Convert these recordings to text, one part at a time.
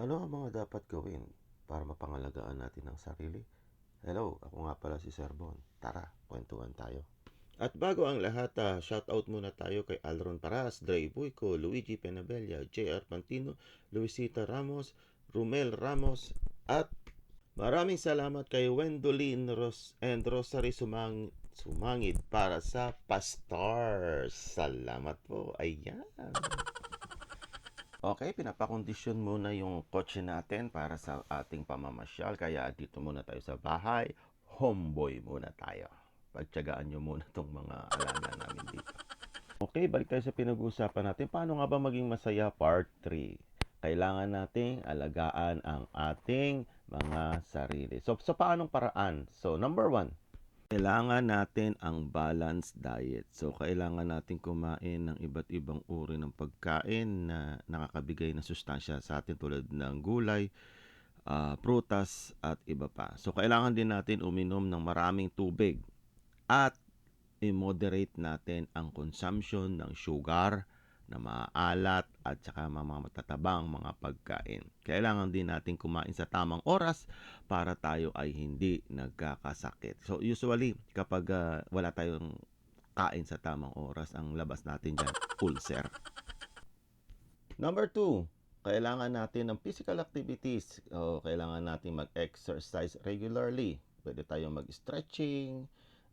Ano ang mga dapat gawin para mapangalagaan natin ang sarili? Hello, ako nga pala si Sir Bon. Tara, kwentuhan tayo. At bago ang lahat, ah, shoutout muna tayo kay Alron Paras, Dre Buico, Luigi Penabella, JR Pantino, Luisita Ramos, Rumel Ramos, at maraming salamat kay Wendolyn Ros and Rosary Sumang Sumangid para sa Pastars. Salamat po. Ayan. Okay, pinapakondisyon muna yung kotse natin para sa ating pamamasyal. Kaya dito muna tayo sa bahay. Homeboy muna tayo. Pagtyagaan nyo muna tong mga alaga namin dito. Okay, balik tayo sa pinag-uusapan natin. Paano nga ba maging masaya? Part 3. Kailangan nating alagaan ang ating mga sarili. So, sa paanong paraan? So, number one, kailangan natin ang balanced diet. So, kailangan natin kumain ng iba't ibang uri ng pagkain na nakakabigay ng sustansya sa atin tulad ng gulay, ah, prutas, at iba pa. So, kailangan din natin uminom ng maraming tubig at i-moderate natin ang consumption ng sugar, na maalat at saka mga matatabang mga pagkain. Kailangan din natin kumain sa tamang oras para tayo ay hindi nagkakasakit. So usually kapag ah, wala tayong kain sa tamang oras, ang labas natin dyan, ulcer. Number two, kailangan natin ng physical activities. O, kailangan natin mag-exercise regularly. Pwede tayong mag-stretching,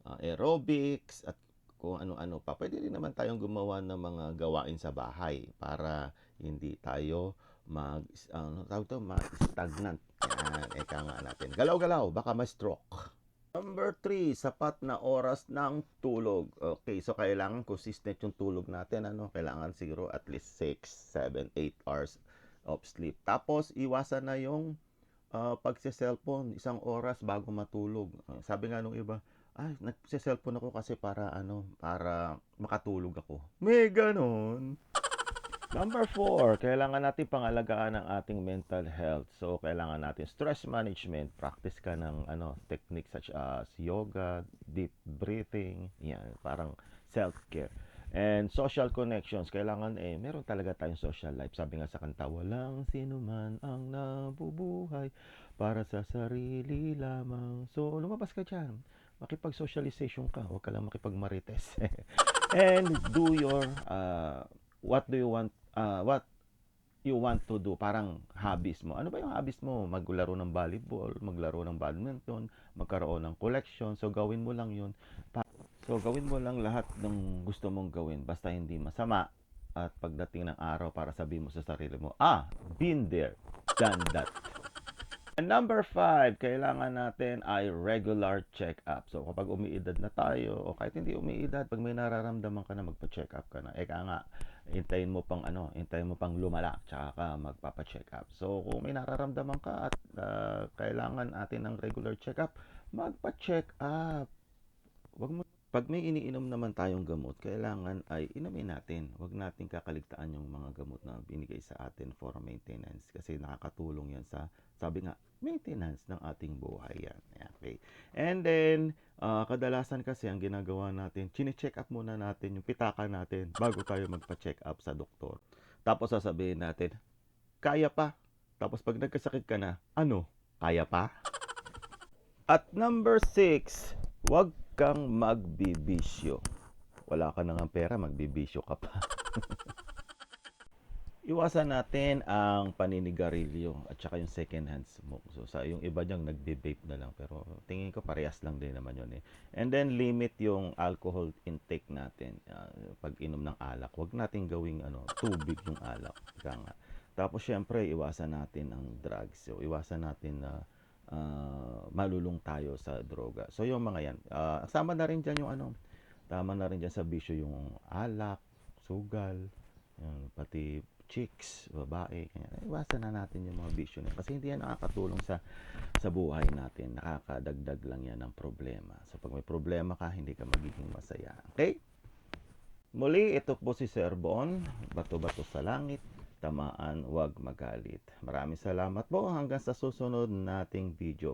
ah, aerobics, at kung ano-ano pa. Pwede rin naman tayong gumawa ng mga gawain sa bahay para hindi tayo mag ano tawag to, ma-stagnant. Yan, eka nga natin. Galaw-galaw, baka ma-stroke. Number 3, sapat na oras ng tulog. Okay, so kailangan consistent yung tulog natin. Ano? Kailangan siguro at least 6, 7, 8 hours of sleep. Tapos, iwasan na yung uh, pagse-cellphone isang oras bago matulog. Sabi nga nung iba, ay, nagse-cellphone ako kasi para ano, para makatulog ako. May ganon. Number four, kailangan natin pangalagaan ang ating mental health. So, kailangan natin stress management. Practice ka ng ano, techniques such as yoga, deep breathing, yan, parang self-care. And social connections, kailangan eh, meron talaga tayong social life. Sabi nga sa kanta, walang sino man ang nabubuhay para sa sarili lamang. So, lumabas ka dyan. Makipag-socialization ka. Huwag ka lang makipag-marites. And do your, uh, what do you want, uh, what you want to do, parang hobbies mo. Ano ba yung hobbies mo? Maglaro ng volleyball, maglaro ng badminton, magkaroon ng collection. So, gawin mo lang yun. So, gawin mo lang lahat ng gusto mong gawin. Basta hindi masama. At pagdating ng araw para sabihin mo sa sarili mo, ah, been there, done that. And number five, kailangan natin ay regular check-up. So, kapag umiidad na tayo, o kahit hindi umiidad, pag may nararamdaman ka na, magpa-check up ka na. Eka nga, hintayin mo pang ano, hintayin mo pang lumala, tsaka ka magpapa-check up. So, kung may nararamdaman ka at ah, kailangan natin ng regular check-up, magpa-check up. Wag mo pag may iniinom naman tayong gamot, kailangan ay inumin natin. Huwag natin kakaligtaan yung mga gamot na binigay sa atin for maintenance kasi nakakatulong yan sa, sabi nga, maintenance ng ating buhay yan. Okay. And then, ah, kadalasan kasi ang ginagawa natin, chine-check up muna natin yung pitaka natin bago tayo magpa-check up sa doktor. Tapos sasabihin natin, kaya pa. Tapos pag nagkasakit ka na, ano? Kaya pa? At number six, huwag kang magbibisyo. Wala ka nang pera, magbibisyo ka pa. Iwasan natin ang paninigarilyo at saka yung second hand smoke. So sa yung iba niyang nagbe-vape na lang pero tingin ko parehas lang din naman yun eh. And then limit yung alcohol intake natin. Ah, pag inom ng alak, wag natin gawing ano, tubig yung alak. Ika nga. Tapos syempre iwasan natin ang drugs. So iwasan natin na ah, malulung tayo sa droga. So yung mga yan, ah, sama na rin dyan yung ano, tama na rin dyan sa bisyo yung alak, sugal, yan, pati chicks, babae, kaya iwasan na natin yung mga bisyo na. Kasi hindi yan nakakatulong sa sa buhay natin. Nakakadagdag lang yan ng problema. So pag may problema ka, hindi ka magiging masaya. Okay? Muli, ito po si Sir Bon, Bato-Bato sa Langit, tamaan, wag magalit. Maraming salamat po hanggang sa susunod nating video.